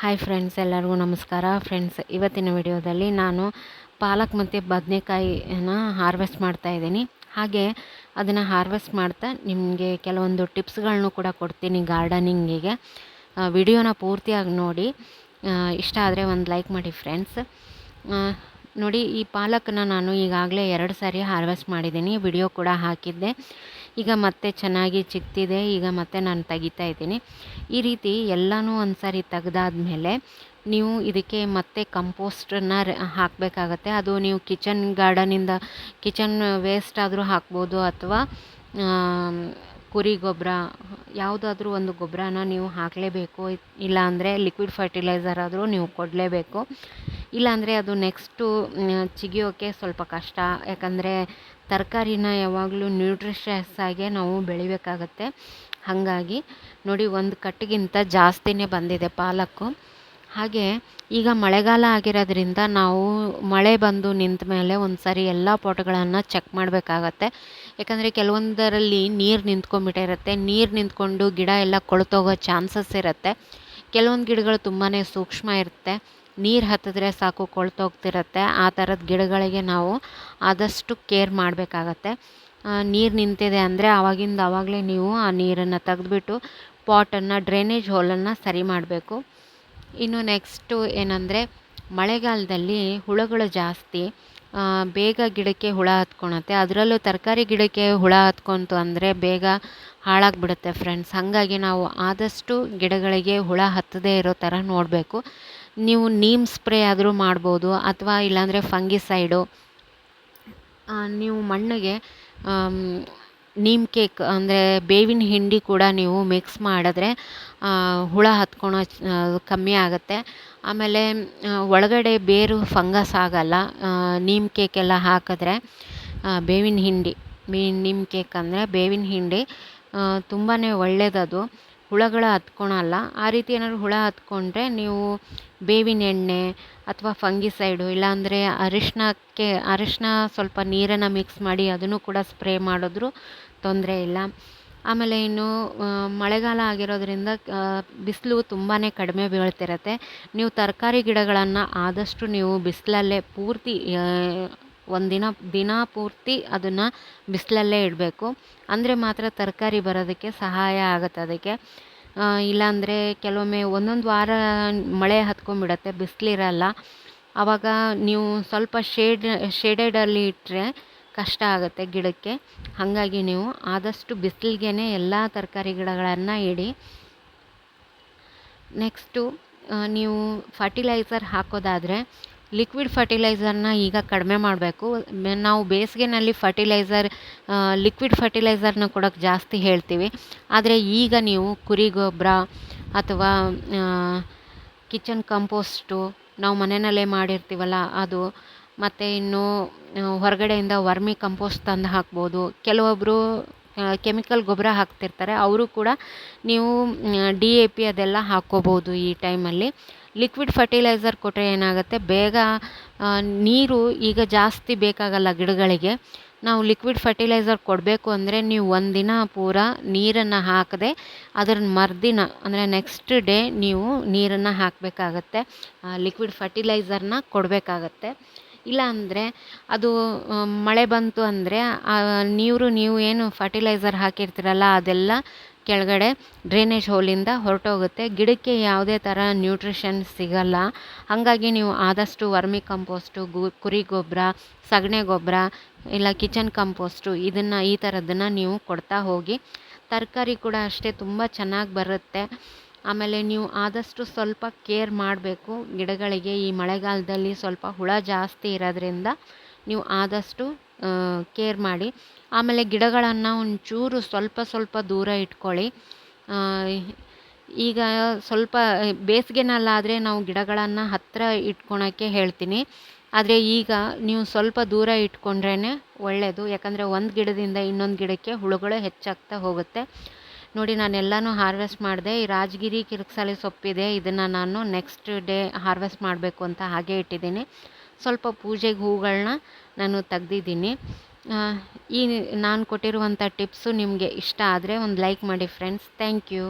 Hi friends, ಎಲ್ಲರಿಗೂ ನಮಸ್ಕಾರ. Friends, ಇವತ್ತಿನ ವಿಡಿಯೋದಲ್ಲಿ ನಾನು ಪಾಲಕ್ ಮತ್ತು ಬದನೆಕಾಯಿನ ಹಾರ್ವೆಸ್ಟ್ ಮಾಡ್ತಾ ಇದ್ದೀನಿ. ಹಾಗೆ ಅದನ್ನು ಹಾರ್ವೆಸ್ಟ್ ಮಾಡ್ತಾ ನಿಮಗೆ ಕೆಲವೊಂದು ಟಿಪ್ಸ್ಗಳನ್ನು ಕೂಡ ಕೊಡ್ತೀನಿ ಗಾರ್ಡನಿಂಗಿಗೆ. ವಿಡಿಯೋನ ಪೂರ್ತಿಯಾಗಿ ನೋಡಿ. ಇಷ್ಟ ಆದರೆ ಒಂದು ಲೈಕ್ ಮಾಡಿ ಫ್ರೆಂಡ್ಸ್. ನೋಡಿ, ಈ ಪಾಲಕನ್ನ ನಾನು ಈಗಾಗಲೇ ಎರಡು ಸಾರಿ ಹಾರ್ವೆಸ್ಟ್ ಮಾಡಿದ್ದೀನಿ. ವಿಡಿಯೋ ಕೂಡ ಹಾಕಿದ್ದೆ. ಈಗ ಮತ್ತೆ ಚೆನ್ನಾಗಿ ಚಿಕ್ತಿದೆ ಈಗ ಮತ್ತೆ ನಾನು ತೆಗಿತಾ ಇದ್ದೀನಿ. ಈ ರೀತಿ ಎಲ್ಲನೂ ಒಂದು ಸಾರಿ ತೆಗ್ದಾದ್ಮೇಲೆ ನೀವು ಇದಕ್ಕೆ ಮತ್ತೆ ಕಂಪೋಸ್ಟನ್ನು ಹಾಕಬೇಕಾಗತ್ತೆ. ಅದು ನೀವು ಕಿಚನ್ ಗಾರ್ಡನಿಂದ ಕಿಚನ್ ವೇಸ್ಟ್ ಆದರೂ ಹಾಕ್ಬೋದು ಅಥವಾ ಕುರಿ ಗೊಬ್ಬರ ಯಾವುದಾದ್ರೂ ಒಂದು ಗೊಬ್ಬರನ ನೀವು ಹಾಕಲೇಬೇಕು. ಇಲ್ಲಾಂದರೆ ಲಿಕ್ವಿಡ್ ಫರ್ಟಿಲೈಸರ್ ಆದರೂ ನೀವು ಕೊಡಲೇಬೇಕು. ಇಲ್ಲಾಂದರೆ ಅದು ನೆಕ್ಸ್ಟು ಚಿಗಿಯೋಕ್ಕೆ ಸ್ವಲ್ಪ ಕಷ್ಟ. ಯಾಕಂದರೆ ತರಕಾರಿನ ಯಾವಾಗಲೂ ನ್ಯೂಟ್ರಿಷಸ್ ಆಗಿ ನಾವು ಬೆಳಿಬೇಕಾಗತ್ತೆ. ಹಾಗಾಗಿ ನೋಡಿ ಒಂದು ಕಟ್ಟಿಗಿಂತ ಜಾಸ್ತಿನೇ ಬಂದಿದೆ ಪಾಲಕ್ಕು. ಹಾಗೆ ಈಗ ಮಳೆಗಾಲ ಆಗಿರೋದ್ರಿಂದ ನಾವು ಮಳೆ ಬಂದು ನಿಂತ ಮೇಲೆ ಒಂದು ಸಾರಿ ಎಲ್ಲ ಪಾಟ್ಗಳನ್ನು ಚೆಕ್ ಮಾಡಬೇಕಾಗತ್ತೆ. ಯಾಕಂದರೆ ಕೆಲವೊಂದರಲ್ಲಿ ನೀರು ನಿಂತ್ಕೊಂಡ್ಬಿಟ್ಟಿರುತ್ತೆ ನೀರು ನಿಂತ್ಕೊಂಡು ಗಿಡ ಎಲ್ಲ ಕೊಳ್ತೋಗೋ ಚಾನ್ಸಸ್ ಇರುತ್ತೆ. ಕೆಲವೊಂದು ಗಿಡಗಳು ತುಂಬಾ ಸೂಕ್ಷ್ಮ ಇರುತ್ತೆ. ನೀರು ಹತ್ತಿದ್ರೆ ಸಾಕು ಕೊಳ್ತೋಗ್ತಿರುತ್ತೆ ಆ ಥರದ ಗಿಡಗಳಿಗೆ ನಾವು ಆದಷ್ಟು ಕೇರ್ ಮಾಡಬೇಕಾಗತ್ತೆ. ನೀರು ನಿಂತಿದೆ ಅಂದರೆ ಆವಾಗಿಂದ ಆವಾಗಲೇ ನೀವು ಆ ನೀರನ್ನು ತೆಗೆದ್ಬಿಟ್ಟು ಪಾಟನ್ನು ಡ್ರೈನೇಜ್ ಹೋಲನ್ನು ಸರಿ ಮಾಡಬೇಕು. ಇನ್ನು ನೆಕ್ಸ್ಟು ಏನಂದರೆ, ಮಳೆಗಾಲದಲ್ಲಿ ಹುಳುಗಳು ಜಾಸ್ತಿ ಬೇಗ ಗಿಡಕ್ಕೆ ಹುಳ ಹತ್ಕೊಳತ್ತೆ. ಅದರಲ್ಲೂ ತರಕಾರಿ ಗಿಡಕ್ಕೆ ಹುಳ ಹತ್ಕೊಂತು ಅಂದರೆ ಬೇಗ ಹಾಳಾಗಿಬಿಡುತ್ತೆ ಫ್ರೆಂಡ್ಸ್ ಹಾಗಾಗಿ ನಾವು ಆದಷ್ಟು ಗಿಡಗಳಿಗೆ ಹುಳ ಹತ್ತದೇ ಇರೋ ಥರ ನೋಡಬೇಕು. ನೀವು ನೀಮ್ ಸ್ಪ್ರೇ ಆದರೂ ಮಾಡ್ಬೋದು ಅಥವಾ ಇಲ್ಲಾಂದರೆ ಫಂಗಿಸೈಡು. ನೀವು ಮಣ್ಣಿಗೆ ನೀಮ್ ಕೇಕ್ ಅಂದರೆ ಬೇವಿನ ಹಿಂಡಿ ಕೂಡ ನೀವು ಮಿಕ್ಸ್ ಮಾಡಿದ್ರೆ ಹುಳ ಹತ್ಕೊಳೋ ಕಮ್ಮಿ ಆಗುತ್ತೆ. ಆಮೇಲೆ ಒಳಗಡೆ ಬೇರು ಫಂಗಸ್ ಆಗಲ್ಲ. ನೀಮ್ ಕೇಕ್ ಎಲ್ಲ ಹಾಕಿದ್ರೆ ಬೇವಿನ ಹಿಂಡಿ, ಮೀ, ನೀಮ್ ಕೇಕ್ ಅಂದರೆ ಬೇವಿನ ಹಿಂಡಿ ತುಂಬಾ ಒಳ್ಳೆಯದದು ಹುಳಗಳು ಹತ್ಕೊಳಲ್ಲ. ಆ ರೀತಿ ಏನಾದ್ರು ಹುಳ ಹತ್ಕೊಂಡ್ರೆ ನೀವು ಬೇವಿನ ಎಣ್ಣೆ ಅಥವಾ ಫಂಗಿಸೈಡು ಇಲ್ಲಾಂದರೆ ಅರಿಶಿಣಕ್ಕೆ ಅರಿಶಿನ ಸ್ವಲ್ಪ ನೀರನ್ನು ಮಿಕ್ಸ್ ಮಾಡಿ ಅದನ್ನು ಕೂಡ ಸ್ಪ್ರೇ ಮಾಡಿದ್ರು ತೊಂದರೆ ಇಲ್ಲ. ಆಮೇಲೆ ಇನ್ನು ಮಳೆಗಾಲ ಆಗಿರೋದ್ರಿಂದ ಬಿಸಿಲು ತುಂಬಾ ಕಡಿಮೆ ಬೀಳ್ತಿರತ್ತೆ. ನೀವು ತರಕಾರಿ ಗಿಡಗಳನ್ನು ಆದಷ್ಟು ನೀವು ಬಿಸಿಲಲ್ಲೇ ಪೂರ್ತಿ ಒಂದಿನ ದಿನ ಪೂರ್ತಿ ಅದನ್ನು ಬಿಸಿಲಲ್ಲೇ ಇಡಬೇಕು. ಅಂದರೆ ಮಾತ್ರ ತರಕಾರಿ ಬರೋದಕ್ಕೆ ಸಹಾಯ ಆಗುತ್ತೆ ಅದಕ್ಕೆ. ಇಲ್ಲಾಂದರೆ ಕೆಲವೊಮ್ಮೆ ಒಂದೊಂದು ವಾರ ಮಳೆ ಹತ್ಕೊಂಡ್ಬಿಡತ್ತೆ, ಬಿಸಿಲಿರಲ್ಲ. ಆವಾಗ ನೀವು ಸ್ವಲ್ಪ ಶೇಡ್, ಶೇಡೆಡಲ್ಲಿ ಇಟ್ಟರೆ ಕಷ್ಟ ಆಗುತ್ತೆ ಗಿಡಕ್ಕೆ. ಹಾಗಾಗಿ ನೀವು ಆದಷ್ಟು ಬಿಸಿಲಿಗೆ ಎಲ್ಲ ತರಕಾರಿ ಗಿಡಗಳನ್ನು ಇಡಿ. ನೆಕ್ಸ್ಟು ನೀವು ಫರ್ಟಿಲೈಸರ್ ಹಾಕೋದಾದರೆ ಲಿಕ್ವಿಡ್ ಫರ್ಟಿಲೈಸರ್ನ ಈಗ ಕಡಿಮೆ ಮಾಡಬೇಕು. ನಾವು ಬೇಸಿಗೆನಲ್ಲಿ ಫರ್ಟಿಲೈಸರ್ ಲಿಕ್ವಿಡ್ ಫರ್ಟಿಲೈಸರ್ನ ಕೊಡೋಕ್ಕೆ ಜಾಸ್ತಿ ಹೇಳ್ತೀವಿ. ಆದರೆ ಈಗ ನೀವು ಕುರಿ ಗೊಬ್ಬರ ಅಥವಾ ಕಿಚನ್ ಕಂಪೋಸ್ಟು ನಾವು ಮನೆಯಲ್ಲೇ ಮಾಡಿರ್ತೀವಲ್ಲ ಅದು, ಮತ್ತು ಇನ್ನು ಹೊರಗಡೆಯಿಂದ ವರ್ಮಿ ಕಂಪೋಸ್ಟ್ ತಂದು ಹಾಕ್ಬೋದು. ಕೆಲವೊಬ್ಬರು ಕೆಮಿಕಲ್ ಗೊಬ್ಬರ ಹಾಕ್ತಿರ್ತಾರೆ. ಅವರು ಕೂಡ ನೀವು ಡಿ ಎ ಪಿ ಅದೆಲ್ಲ ಹಾಕ್ಕೋಬೋದು ಈ ಟೈಮಲ್ಲಿ ಲಿಕ್ವಿಡ್ ಫರ್ಟಿಲೈಸರ್ ಕೊಟ್ಟರೆ ಏನಾಗುತ್ತೆ? ಬೇಗ ನೀರು ಈಗ ಜಾಸ್ತಿ ಬೇಕಾಗಲ್ಲ ಗಿಡಗಳಿಗೆ. ನಾವು ಲಿಕ್ವಿಡ್ ಫರ್ಟಿಲೈಸರ್ ಕೊಡಬೇಕು ಅಂದರೆ ನೀವು ಒಂದಿನ ಪೂರ ನೀರನ್ನು ಹಾಕದೆ ಅದರ ಮರುದಿನ, ಅಂದರೆ ನೆಕ್ಸ್ಟ್ ಡೇ ನೀವು ನೀರನ್ನು ಹಾಕಬೇಕಾಗತ್ತೆ. ಲಿಕ್ವಿಡ್ ಫರ್ಟಿಲೈಸರ್ನ ಕೊಡಬೇಕಾಗತ್ತೆ. ಇಲ್ಲ ಅಂದರೆ ಅದು ಮಳೆ ಬಂತು ಅಂದರೆ ನೀರು ನೀವು ಏನು ಫರ್ಟಿಲೈಸರ್ ಹಾಕಿರ್ತೀರಲ್ಲ ಅದೆಲ್ಲ ಕೆಳಗಡೆ ಡ್ರೈನೇಜ್ ಹೋಲಿಂದ ಹೊರಟೋಗುತ್ತೆ. ಗಿಡಕ್ಕೆ ಯಾವುದೇ ಥರ ನ್ಯೂಟ್ರಿಷನ್ ಸಿಗಲ್ಲ. ಹಾಗಾಗಿ ನೀವು ಆದಷ್ಟು ವರ್ಮಿ ಕಂಪೋಸ್ಟು ಗು, ಕುರಿ ಗೊಬ್ಬರ ಸಗಣಿ ಗೊಬ್ಬರ ಇಲ್ಲ ಕಿಚನ್ ಕಂಪೋಸ್ಟು ಇದನ್ನು ಈ ಥರದ್ದನ್ನು ನೀವು ಕೊಡ್ತಾ ಹೋಗಿ. ತರಕಾರಿ ಕೂಡ ಅಷ್ಟೇ ತುಂಬ ಚೆನ್ನಾಗಿ ಬರುತ್ತೆ. ಆಮೇಲೆ ನೀವು ಆದಷ್ಟು ಸ್ವಲ್ಪ ಕೇರ್ ಮಾಡಬೇಕು. ಗಿಡಗಳಿಗೆ ಈ ಮಳೆಗಾಲದಲ್ಲಿ ಸ್ವಲ್ಪ ಹುಳ ಜಾಸ್ತಿ ಇರೋದ್ರಿಂದ ನೀವು ಆದಷ್ಟು ಕೇರ್ ಮಾಡಿ. ಆಮೇಲೆ ಗಿಡಗಳನ್ನು ಒಂಚೂರು ಸ್ವಲ್ಪ ಸ್ವಲ್ಪ ದೂರ ಇಟ್ಕೊಳ್ಳಿ. ಈಗ ಸ್ವಲ್ಪ ಬೇಸಿಗೆನಲ್ಲಾದರೆ ನಾವು ಗಿಡಗಳನ್ನು ಹತ್ತಿರ ಇಟ್ಕೊಳಕ್ಕೆ ಹೇಳ್ತೀನಿ. ಆದರೆ ಈಗ ನೀವು ಸ್ವಲ್ಪ ದೂರ ಇಟ್ಕೊಂಡ್ರೇ ಒಳ್ಳೆಯದು ಯಾಕಂದರೆ ಒಂದು ಗಿಡದಿಂದ ಇನ್ನೊಂದು ಗಿಡಕ್ಕೆ ಹುಳುಗಳು ಹೆಚ್ಚಾಗ್ತಾ ಹೋಗುತ್ತೆ. ನೋಡಿ, ನಾನೆಲ್ಲನೂ ಹಾರ್ವೆಸ್ಟ್ ಮಾಡಿದೆ. ಈ ರಾಜಗಿರಿ ಕಿರಿಕ್ಸಾಲಿ ಸೊಪ್ಪಿದೆ. ಇದನ್ನು ನಾನು ನೆಕ್ಸ್ಟ್ ಡೇ ಹಾರ್ವೆಸ್ಟ್ ಮಾಡಬೇಕು ಅಂತ ಹಾಗೆ ಇಟ್ಟಿದ್ದೀನಿ. ಸ್ವಲ್ಪ ಪೂಜೆಗೆ ಹೂಗಳನ್ನ ನಾನು ತೆಗ್ದಿದ್ದೀನಿ. ಈ ನಾನು ಕೊಟ್ಟಿರುವಂಥ ಟಿಪ್ಸು ನಿಮಗೆ ಇಷ್ಟ ಆದರೆ ಒಂದು ಲೈಕ್ ಮಾಡಿ ಫ್ರೆಂಡ್ಸ್ ಥ್ಯಾಂಕ್ ಯು